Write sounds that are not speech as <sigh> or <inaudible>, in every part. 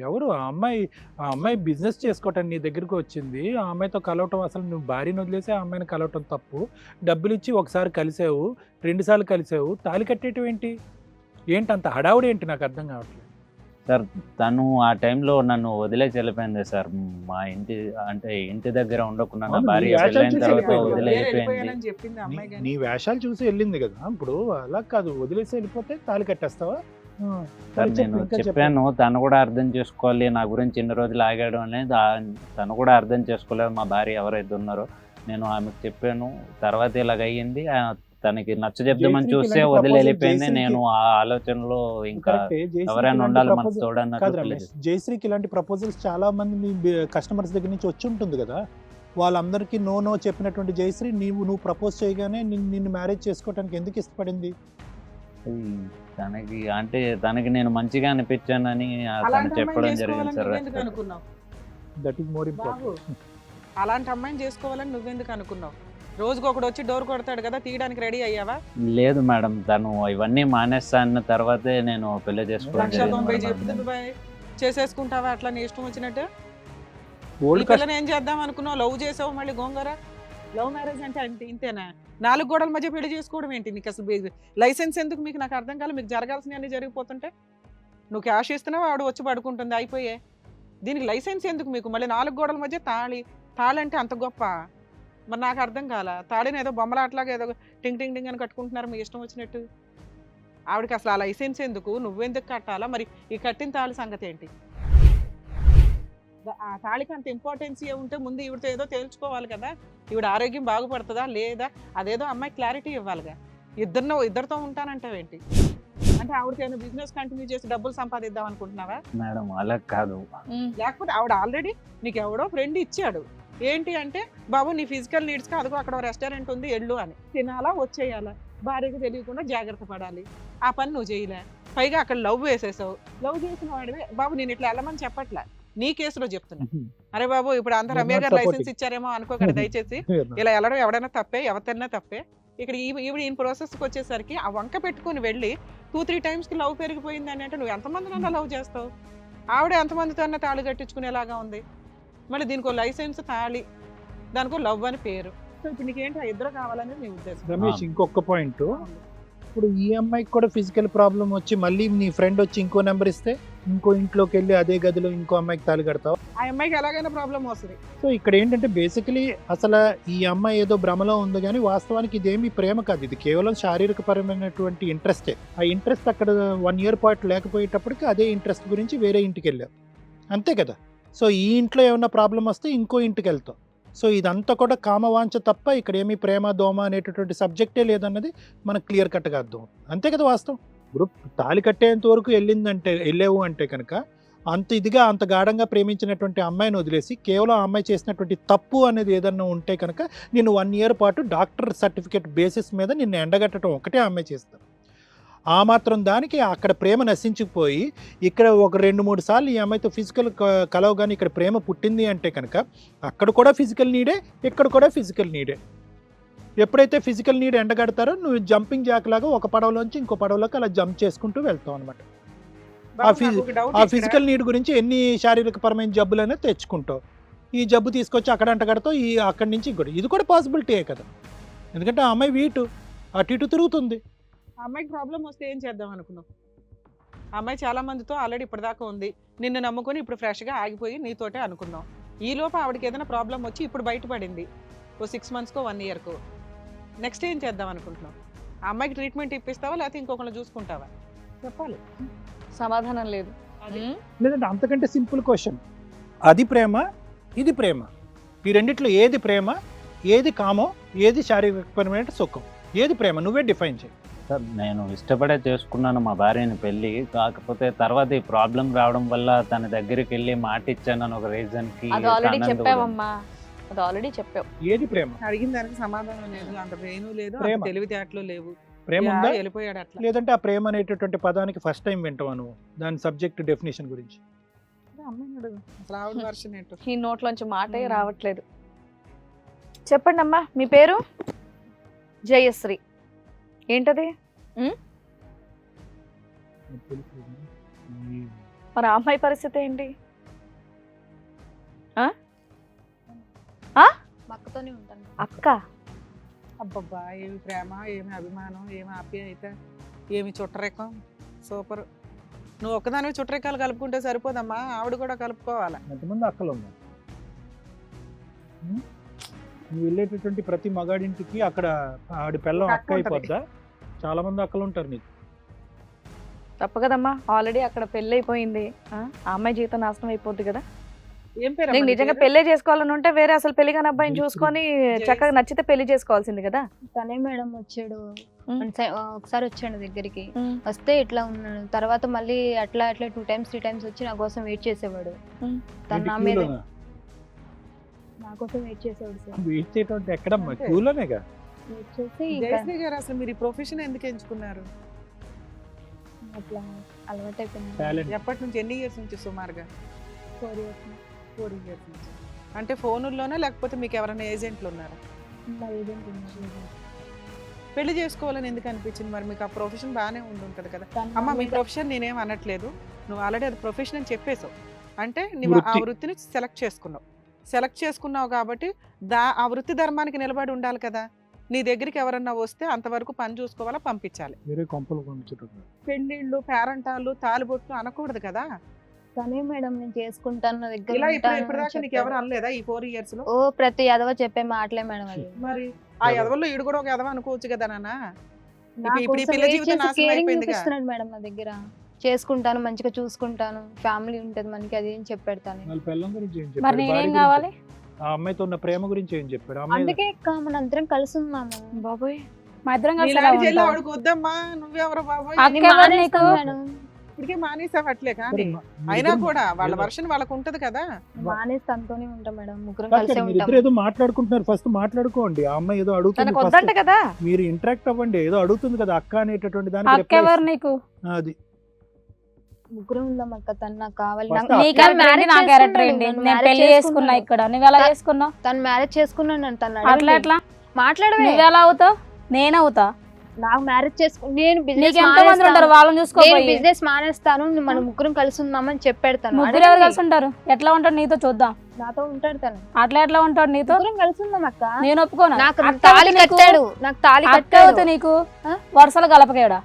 ఎవరు? ఆ అమ్మాయి ఆ అమ్మాయి బిజినెస్ చేసుకోవటానికి నీ దగ్గరికి వచ్చింది. ఆ అమ్మాయితో కలవటం అసలు నువ్వు భార్యను వదిలేసి ఆ అమ్మాయిని కలవటం తప్పు. డబ్బులు ఇచ్చి ఒకసారి కలిసావు రెండుసార్లు కలిసావు. తాళి కట్టేయటం ఏంటి? ఏంటి అంత హడావుడి ఏంటి? నాకు అర్థం కావట్లేదు. సార్ తను ఆ టైంలో నన్ను వదిలేసి వెళ్ళిపోయింది సార్. మా ఇంటి అంటే ఇంటి దగ్గర ఉండకుండా నా భార్య నీ వేషాలు చూసి తర్వాత నీ- వేషాలు వెళ్ళింది కదా. ఇప్పుడు అలా కాదు. వదిలేసి వెళ్ళిపోతే తాళి కట్టేస్తావా? సార్ నేను. చెప్పాను తను కూడా అర్థం చేసుకోవాలి నా గురించి ఇన్ని రోజులు ఆగాడు అనేది తను కూడా అర్థం చేసుకోలేదు మా భార్య ఎవరైతే ఉన్నారో. నేను ఆమెకు చెప్పాను తర్వాత ఇలాగ అయ్యింది తనకి నచ్చ చెప్దామని చూస్తే వదిలి వెళ్ళిపోయింది నేను ఆ ఆలోచనలో ఇంకా ఎవరైనా ఉండాలి proposal- చూడన్నట్టు జయశ్రీకి ఇలాంటి ప్రపోజల్స్ చాలా మంది కస్టమర్స్ దగ్గర నుంచి వచ్చి ఉంటుంది కదా. వాళ్ళందరికీ నో నో చెప్పినటువంటి జయశ్రీ నీవు నువ్వు ప్రపోజ్ చేయగానే నిన్ను మ్యారేజ్ చేసుకోవడానికి ఎందుకు ఇష్టపడింది? తనకి అంటే తనకి నేను మంచిగా అనిపించానని తను చెప్పడం అమ్మాయిని జరిగింది చేసుకోవాలని sir. That is more important అలాంటి అమ్మాయిని చేసుకోవాలని నువ్వెందుకు అనుకున్నావు? రోజుకి ఒకడు వచ్చి డోర్ కొడతాడు కదా తీయడానికి రెడీ అయ్యావా? లేదు మేడం తను ఇవన్నీ మానేస్తా అన్న తర్వాతే నేను పెళ్ళి చేసుకోవడం బాయ్. చేసేసుకుంటావా? అట్లా నీ ఇష్టం వచ్చినట్టు? ఏం చేద్దాం అనుకున్నావు? లవ్ చేసావు మళ్ళీ గోంగూర? లవ్ మ్యారేజ్ అంటే అంటే ఇంతేనా? నాలుగు గోడల మధ్య పెళ్ళి చేసుకోవడం ఏంటి నీకు అసలు లైసెన్స్ ఎందుకు మీకు? నాకు అర్థం కాలేదు. మీకు జరగాల్సిన అన్ని జరిగిపోతుంటే? నువ్వు క్యాష్ ఇస్తున్నావు ఆవిడ వచ్చి పడుకుంటుంది అయిపోయే. దీనికి లైసెన్స్ ఎందుకు మీకు? మళ్ళీ నాలుగు గోడల మధ్య తాళి తాళి అంటే అంత గొప్ప. మరి నాకు అర్థం కాల? తాళిని ఏదో బొమ్మలాట్లాగా ఏదో టింగ్ టింగ్ టింగ్ అని కట్టుకుంటున్నారు మీ ఇష్టం వచ్చినట్టు. ఆవిడకి అసలు ఆ లైసెన్స్ ఎందుకు? నువ్వెందుకు కట్టాలా? మరి ఈ కట్టిన తాళి సంగతి ఏంటి? ఆ తాళికి అంత ఇంపార్టెన్స్ ఉంటే ముందు ఈవిడతో ఏదో తేల్చుకోవాలి కదా. ఈవిడ ఆరోగ్యం బాగుపడుతుందా లేదా? అదేదో అమ్మాయి క్లారిటీ ఇవ్వాలిగా. ఇద్దరినో ఇద్దరితో ఉంటానంటావేంటి అంటే ఆవిడకి ఏమైనా బిజినెస్ కంటిన్యూ చేసి డబ్బులు సంపాదిద్దాం అనుకుంటున్నావా? మేడం అలా కాదు. లేకపోతే ఆవిడ ఆల్రెడీ నీకు ఎవడో ఫ్రెండ్ ఇచ్చాడు. ఏంటి అంటే బాబు నీ ఫిజికల్ నీడ్స్కి అదిగో అక్కడ రెస్టారెంట్ ఉంది ఎళ్ళు అని. తినాలా వచ్చేయాలా? భార్యకి తెలియకుండా జాగ్రత్త పడాలి. ఆ పని నువ్వు చేయలే. పైగా అక్కడ లవ్ వేసేసావు. లవ్ చేసిన వాడివే బాబు నేను ఇట్లా వెళ్ళమని చెప్పట్లే. నీ కేసులో చెప్తున్నా. అరే బాబు ఇప్పుడు అందరు రమ్య గారు లైసెన్స్. ఇచ్చారేమో అనుకోకండి దయచేసి. <laughs> ఇలా వెళ్ళడం ఎవడైనా తప్పే ఎవరితైనా తప్పే. ఇక్కడ ఈ- ఈవిడ ఈ ప్రాసెస్కి వచ్చేసరికి ఆ వంక పెట్టుకొని వెళ్ళి టూ త్రీ టైమ్స్కి లవ్ పెరిగిపోయింది అని అంటే నువ్వు ఎంతమందినన్నా లవ్ చేస్తావు? ఆవిడ ఎంతమందితో అన్నా తాళి కట్టించుకునేలాగా ఉంది. మళ్ళీ దీనికి లైసెన్స్ తాళి దానికో లవ్ అని పేరు. సో ఇప్పుడు నీకేంటి ఆ ఇద్దరు కావాలని నీ ఉద్దేశం. రమేష్. ఇంకొక పాయింట్ ఇప్పుడు ఈ అమ్మాయికి కూడా ఫిజికల్ ప్రాబ్లం వచ్చి మళ్ళీ నీ ఫ్రెండ్ వచ్చి ఇంకో నెంబర్ ఇస్తే ఇంకో ఇంట్లోకి వెళ్ళి అదే గదిలో ఇంకో అమ్మాయికి తాళి కడతావు? ఆ అమ్మాయికి ఎలాగైనా ప్రాబ్లం వస్తుంది. సో ఇక్కడ ఏంటంటే బేసికలీ అసలు ఈ అమ్మాయి ఏదో భ్రమలో ఉంది కానీ వాస్తవానికి ఇదేమి ప్రేమ కాదు. ఇది కేవలం శారీరకపరమైనటువంటి ఇంట్రెస్టే ఆ ఇంట్రెస్ట్ అక్కడ వన్ ఇయర్ పాటు లేకపోయేటప్పటికి అదే ఇంట్రెస్ట్ గురించి వేరే ఇంటికి వెళ్ళావు. అంతే కదా? సో ఈ ఇంట్లో ఏమైనా ప్రాబ్లం వస్తే ఇంకో ఇంటికి వెళ్తావు. సో ఇదంతా కూడా కామవాంఛ తప్ప ఇక్కడ ఏమి ప్రేమ దోమ అనేటటువంటి సబ్జెక్టే లేదన్నది మనకు క్లియర్ కట్గా అర్థం. అంతే కదా వాస్తవం? ఇప్పుడు తాళి కట్టేంత వరకు వెళ్ళిందంటే వెళ్ళావు అంటే కనుక అంత ఇదిగా అంత గాఢంగా ప్రేమించినటువంటి అమ్మాయిని వదిలేసి కేవలం ఆ అమ్మాయి చేసినటువంటి తప్పు అనేది ఏదన్నా ఉంటే కనుక నేను వన్ ఇయర్ పాటు డాక్టర్ సర్టిఫికేట్ బేసిస్ మీద నిన్ను ఎండగట్టడం ఒకటే అమ్మాయి చేస్తాను. ఆ మాత్రం దానికి అక్కడ ప్రేమ నశించిపోయి ఇక్కడ ఒక రెండు మూడు సార్లు ఈ అమ్మాయితో ఫిజికల్ కలవగానే ఇక్కడ ప్రేమ పుట్టింది అంటే కనుక అక్కడ కూడా ఫిజికల్ నీడే ఇక్కడ కూడా ఫిజికల్ నీడే. ఎప్పుడైతే ఫిజికల్ నీడ్ ఎండగడతారో నువ్వు జంపింగ్ జాక్ లాగా ఒక పడవలోంచి ఇంకో పడవలోకి అలా జంప్ చేసుకుంటూ వెళ్తావు అనమాట ఆ. ఫిజికల్ నీడ్ గురించి ఎన్ని శారీరకపరమైన జబ్బులైనా తెచ్చుకుంటావు. ఈ జబ్బు తీసుకొచ్చి అక్కడ అంటగడతావు ఈ అక్కడి నుంచి ఇంకోటి. ఇది కూడా పాసిబిలిటీయే కదా. ఎందుకంటే ఆ అమ్మాయి వీటు. అటు ఇటు తిరుగుతుంది. ఆ అమ్మాయికి ప్రాబ్లం వస్తే ఏం చేద్దాం అనుకున్నావు? ఆ అమ్మాయి చాలా మందితో ఆల్రెడీ ఇప్పటిదాకా ఉంది. నిన్ను నమ్ముకొని ఇప్పుడు ఫ్రెష్గా ఆగిపోయి నీతోటే అనుకున్నాం ఈ లోపు ఆవిడకి ఏదైనా ప్రాబ్లం వచ్చి ఇప్పుడు బయటపడింది. ఓ సిక్స్ మంత్స్కో వన్ ఇయర్కో నెక్స్ట్ ఏం చేద్దాం అనుకుంటున్నావు? ఆ అమ్మాయికి ట్రీట్మెంట్ ఇప్పిస్తావా లేకపోతే ఇంకొకళ్ళు చూసుకుంటావా? చెప్పాలి. సమాధానం లేదు. లేదంటే అంతకంటే సింపుల్ క్వశ్చన్. అది ప్రేమ ఇది ప్రేమ. ఈ రెండిట్లో ఏది ప్రేమ ఏది కామో ఏది శారీరకపరమైన సుఖం? ఏది ప్రేమ? నువ్వే డిఫైన్ చేయి. సార్ నేను ఇష్టపడే చేసుకున్నాను మా భార్యని పెళ్ళి కాకపోతే తర్వాత ఈ ప్రాబ్లం రావడం వల్ల తన దగ్గరికి వెళ్ళి మాట ఇచ్చానని ఒక రీజన్కి అది ఆల్రెడీ తనందు చెప్పావమ్మా. అది ఆల్రెడీ చెప్పావు. ఏది ప్రేమ? అడిగిన దానికి సమాధానం లేదు. అంత బ్రెయిన్ లేదు ప్రేమ. తెలివితేటలు లేవు. ప్రేమ యా, ఉందా? వెళ్ళిపోయాడు అట్లా. లేదంటే ఆ ప్రేమ అనేటటువంటి పదానికి ఫస్ట్ టైం వింటావా నువ్వు? దాని సబ్జెక్ట్ డెఫినేషన్ గురించి. అమ్మాయిని అడుగు? అసలు ఆవిడ వర్షన్ ఏంటో? ఈ నోట్లోంచి మాటే. రావట్లేదు. చెప్పండి అమ్మా మీ పేరు? జయశ్రీ. ఏంటది? మరి ఆ అమ్మాయి పరిస్థితి ఏంటి? మా అక్కతోనే ఉంటాను. అక్క? అబ్బబ్బా ఏమి ప్రేమ ఏమి అభిమానం ఏమి ఆప్యాయత ఏమి చుట్టరేకం సూపర్. నువ్వు ఒక్కదానివి చుట్టరేకాలు కలుపుకుంటే సరిపోదమ్మా ఆవిడ కూడా కలుపుకోవాలి? ఎంతమంది అక్కలు ఉన్నారు? నువ్వు వెళ్ళేటటువంటి ప్రతి మగాడింటికి అక్కడ ఆడి పిల్లం అక్క అక్క ఉంటది. అయిపోద్దా? చాలా మంది అక్కలు ఉంటారు నీకు. తప్పు కదమ్మా ఆల్రెడీ అక్కడ పెళ్ళి అయిపోయింది ఆ? ఆ అమ్మాయి జీవితం నాశనం అయిపోద్ది కదా? నీకు నిజంగా పెళ్ళి చేసుకోవాలని ఉంటే వేరే అసలు పెళ్ళి కాని అబ్బాయిని. చూసుకొని చక్కగా నచ్చితే పెళ్ళి చేసుకోవాల్సింది కదా? తనే మేడం వచ్చాడు. ఒకసారి వచ్చాడు దగ్గరికి. వస్తే ఇట్లా ఉన్నాడు. తర్వాత మళ్ళీ అట్లా అట్లా టూ టైమ్స్ త్రీ టైమ్స్ వచ్చి నా కోసం వెయిట్ చేసేవాడు. తన నా మీద? నా కోసం వెయిట్ చేసేవాడు సార్. వెయిట్ చేయటం ఎక్కడమ్మా? అంతే. క్యూలోనేగా వెయిట్ చేసి ఇంకా జయశ్రీ గారు అసలు మీరు ప్రొఫెషన్ ఎందుకు ఎంచుకున్నారు? అట్లా అలవాటు అయిపోయింది ఎప్పటి నుంచి ఎన్ని ఇయర్స్ నుంచి సుమారుగా? ఫోర్ ఇయర్స్ ఫోర్ ఇయర్స్ నుంచి అంటే ఫోనుల్లోనే లేకపోతే మీకు ఎవరైనా ఏజెంట్లు ఉన్నారా? నా ఏజెంట్ ఉన్నాడు. పెళ్ళి చేసుకోవాలని ఎందుకు అనిపించింది? మరి మీకు ఆ ప్రొఫెషన్ బాగానే ఉండి ఉంటుంది కదా అమ్మ మీ ప్రొఫెషన్ నేనేం అనట్లేదు. నువ్వు ఆల్రెడీ అది ప్రొఫెషన్ అని చెప్పేశావు. అంటే నువ్వు ఆ వృత్తి. వృత్తిని సెలెక్ట్ చేసుకున్నావు. సెలెక్ట్ చేసుకున్నావు కాబట్టి దా ఆ వృత్తి ధర్మానికి నిలబడి ఉండాలి కదా. నీ దగ్గరికి ఎవరన్నా వస్తే అంతవరకు పని చూసుకోవాలా పంపించాలి. వేరే కొంపలు పంపించడం పెళ్ళిళ్ళు పేరంటాలు తాలిబొట్లు అనకూడదు కదా. తనే మేడం నేను చేసుకుంటాను నా దగ్గర ఇలా ఇప్పుడు ఉంటాను ఇప్పటిదాకా అని నీకు ఎవరు చెప్పాడు. అనలేదా ఈ ఫోర్ ఇయర్స్లో ఓ ప్రతి ఎదవ చెప్పే మాటలే మేడం అది మరి ఆ? ఎదవల్లో ఈడు కూడా ఒక ఎదవ అనుకోవచ్చు కదా నాన్న నా ఇప్పుడు ఈ కోసం పిల్ల wait జీవితం చేసి నాశనం caring అయిపోయిందిగా. చూపిస్తున్నాడు మేడం నా దగ్గర చేసుకుంటాను మంచిగా చూసుకుంటాను ఫ్యామిలీ ఉంటది మనకి అది ఏం చెప్పాడు తను వాళ్ళ పిల్లం గురించి ఏం మరి చెప్పాడు నేనేం కావాలి ఆ అమ్మాయితో ఉన్న ప్రేమ గురించి ఏం చెప్పాడు ఆ అమ్మాయి అందుకే అక్క మన అందరం కలిసి ఉన్నాము బాబోయ్ మా ఇద్దరం కలిసి ఎలా నీలాంటి చెల్లి ఉంటాం? ఆవిడకు వద్దమ్మా నువ్వెవరు బాబోయ్ అక్క నేను ఎవరు మానేస్తాను నీకు? మేడం ఇప్పటికే మానేసావు అట్లే కానీ. అయినా కూడా వాళ్ళ వర్షన్ వాళ్ళకు ఉంటది కదా. మానేసి తనతోనే ఉంటాం మేడం. ముగ్గురం కలిసే ఉంటాం. ఏదో మాట్లాడుకుంటున్నారు. ఫస్ట్ మాట్లాడుకోండి. ఆ అమ్మాయి ఏదో అడుగుతుంది. వద్దంట కదా. మీరు ఇంటరాక్ట్ అవ్వండి. ఏదో అడుగుతుంది కదా అక్క అనేటటువంటి దానికి అక్క ఎవరు నీకు. అది. ముగ్గురం ఉందాం అక్క తను నాకు కావాలి. నీ క్యారెక్టర్ ఏంటి? నేను పెళ్ళి చేసుకున్నా. ఇక్కడ. నువ్వు ఎలా చేసుకున్నావు? తను మ్యారేజ్ చేసుకున్నాను నన్ను. తను అట్లా. ఎట్లా? మాట్లాడవే. నువ్వు ఎలా అవుతావు? నేను అవుతా. నాకు మ్యారేజ్ చేసుకు నేను బిజినెస్ నీకు ఎంత మంది ఉంటారు? వాళ్ళని నేను చూసుకోపోయి బిజినెస్ మానేస్తాను. మన ముగ్గురం కలిసి ఉందామని చెప్పాడు తను ముగ్గురు ఎవరు. కలిసి ఉంటారు? ఎట్లా ఉంటాడు నీతో చూద్దాం. నాతో ఉంటాడు తను. అట్లా ఎట్లా ఉంటాడు నీతో? కలిసి ఉందాం అక్క. నేను ఒప్పుకోను. నాకు తాళి కట్టాడు. నాకు తాళి కట్టాడు. నీకు? వరుసలు కలపకేడా?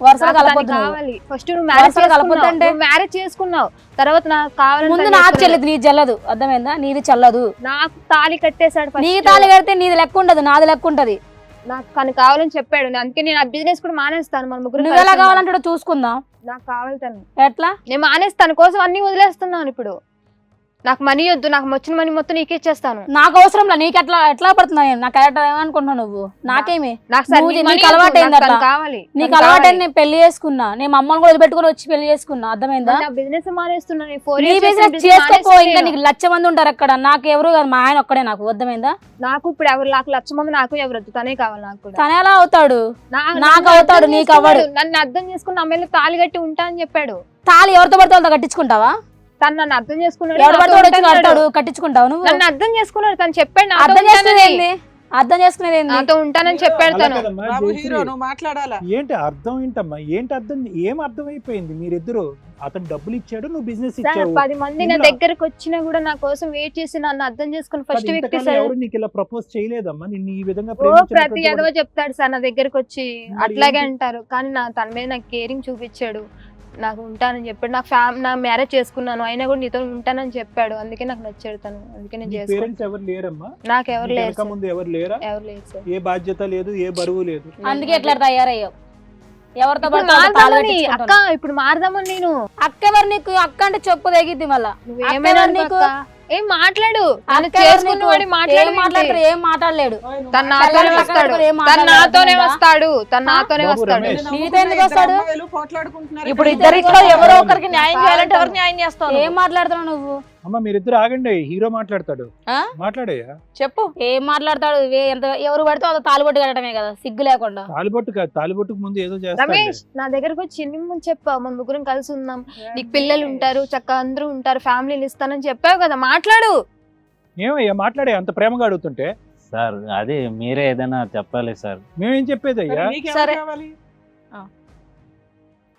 వరుసలు కలపొద్దు. కావాలి. ఫస్ట్ నువ్వు మ్యారేజ్ కలపొద్దంటే? మ్యారేజ్ చేసుకున్నావు. తర్వాత నాకు కావాలని ముందు నాకు. చెల్లదు నీది చెల్లదు. అర్థమైందా? నీది చెల్లదు. నాకు తాళి కట్టేశాడు. నీ తాళి కడితే నీది లెక్క ఉండదు నాది లెక్క ఉంటది. నాకు తను కావాలని చెప్పాడు. అందుకే నేను ఆ బిజినెస్ కూడా మానేస్తాను. మన ముగ్గురు నువ్వు ఎలా కావాలంటాడో చూసుకుందాం. నాకు కావాలి తను. ఎట్లా? నేను మానేస్తాను. కోసం అన్ని వదిలేస్తున్నాను ఇప్పుడు. నాకు మనీ వద్దు నాకు వచ్చిన మనీ మొత్తం నీకే ఇచ్చేస్తాను. నాకు అవసరం లే నీకు ఎట్లా ఎట్లా పడుతున్నా నేను నా క్యారెక్టర్ ఏమనుకుంటున్నావు నువ్వు? నాకేమి? నాకు సరే నువ్వు- నీ నీకు money అలవాటు వద్దు, అయింది నాకు తను అట్లా. కావాలి. నీకు. నేను పెళ్ళి చేసుకున్నా. నేను మా అమ్మని కూడా వదిలిపెట్టుకుని వచ్చి పెళ్ళి చేసుకున్నా. అర్థమైందా? బిజినెస్ నీ ఇంకా నీకు లక్ష మంది ఉంటారు అక్కడ. నాకు ఎవరు కాదు మా ఆయన ఒక్కడే నాకు. అర్థమైందా? నాకు ఇప్పుడు ఎవరు నాకు లక్ష మంది నాకు ఎవరు వద్దు. తనే కావాలి నాకు తన ఎలా అవుతాడు. నాకు అవుతాడు, నీకు అవ్వడు. నన్ను అర్థం చేసుకుని అమ్మాయిలు తాళి కట్టి ఉంటా అని చెప్పాడు. తాళి ఎవరితో పడితే వాళ్ళతో కట్టించుకుంటావా? తను నన్ను అర్థం చేసుకున్నాడు కట్టించుకుంటావు నువ్వు? నన్ను అర్థం చేసుకున్నాడు తను చెప్పాడు అర్థం చేసుకునేది అర్థం చేసుకునేది ఏంది? నాతో ఉంటానని చెప్పాడు తను. మాట్లాడాలా? ఏంటి అర్థం ఏంటమ్మా? ఏంటి అర్థం? ఏం అర్థమైపోయింది? మీరిద్దరు అతను డబ్బులు ఇచ్చాడు నువ్వు బిజినెస్ ఇచ్చావు. పది మంది నా దగ్గరకు వచ్చినా కూడా నా కోసం వెయిట్ చేసి నన్ను అర్థం చేసుకుని ఫస్ట్ వ్యక్తి సార్. ఎవరు నీకు ఇలా ప్రపోజ్ చేయలేదమ్మా? నిన్ను ఈ విధంగా ప్రతి ఎదవ చెప్తాడు సార్ నా దగ్గరకు వచ్చి. అట్లాగే? అంటారు. కానీ నా తన మీద నాకు కేరింగ్ చూపించాడు. నాకు ఉంటానని చెప్పాడు. నాకు ఫ్యామ్ నా మ్యారేజ్ చేసుకున్నాను. అయినా కూడా నీతో ఉంటానని చెప్పాడు. అందుకే నాకు నచ్చాడు తను. అందుకే నేను పేరెంట్స్ ఎవరు లేరమ్మా? నాకు ఎవరు లేరు. ముందు ఎవరు లేరా? ఎవరు లేరు సార్. ఏ బాధ్యత లేదు ఏ బరువు లేదు. అందుకే ఇట్లా తయారయ్యావు? ఎవరితో అక్క. ఇప్పుడు మారదామని నేను. అక్క ఎవరు నీకు? అక్క అంటే చెప్పు తెగిద్ది మళ్ళా. ఏమైనా నీకు? ఏం మాట్లాడు? చేసుకున్నవాడి? మాట్లాడు ఏం మాట్లాడతారు? ఏం మాట్లాడలేడు. తను నాతోనే వస్తాడు. తను నాతోనే? వస్తాడు. తను నాతోనే వస్తాడు. వస్తాడు? పోట్లాడుకుంటున్నారు ఇప్పుడు. ఇద్దరిట్లో ఎవరో ఒకరికి న్యాయం చేయాలంటే ఎవరు. న్యాయం చేస్తావు ఏం మాట్లాడుతున్నావు నువ్వు? అమ్మ మీరిద్దరు ఆగండి. హీరో మాట్లాడతాడు. ఆ? మాట్లాడయ్యా? చెప్పు. ఏం మాట్లాడతాడు? ఎంత ఎవరు పడితే అంత తాలిబొట్టు కట్టడమే కదా సిగ్గు లేకుండా. తాలిబొట్టు కాదు తాలిబొట్టుకు ముందు ఏదో చేస్తాడు రమేష్ నా దగ్గరకు వచ్చి ఎన్ని చెప్పావు మన ముగ్గురం కలిసి ఉందాం. నీకు పిల్లలు ఉంటారు చక్కగా అందరూ ఉంటారు ఫ్యామిలీని ఇస్తానని చెప్పావు కదా మాట్లాడు. ఏమయ్యా మాట్లాడే అంత ప్రేమగా అడుగుతుంటే? సార్ అది మీరే ఏదైనా చెప్పాలి సార్. మేమేం చెప్పేది సరే, అయ్యా సరే. కావాలి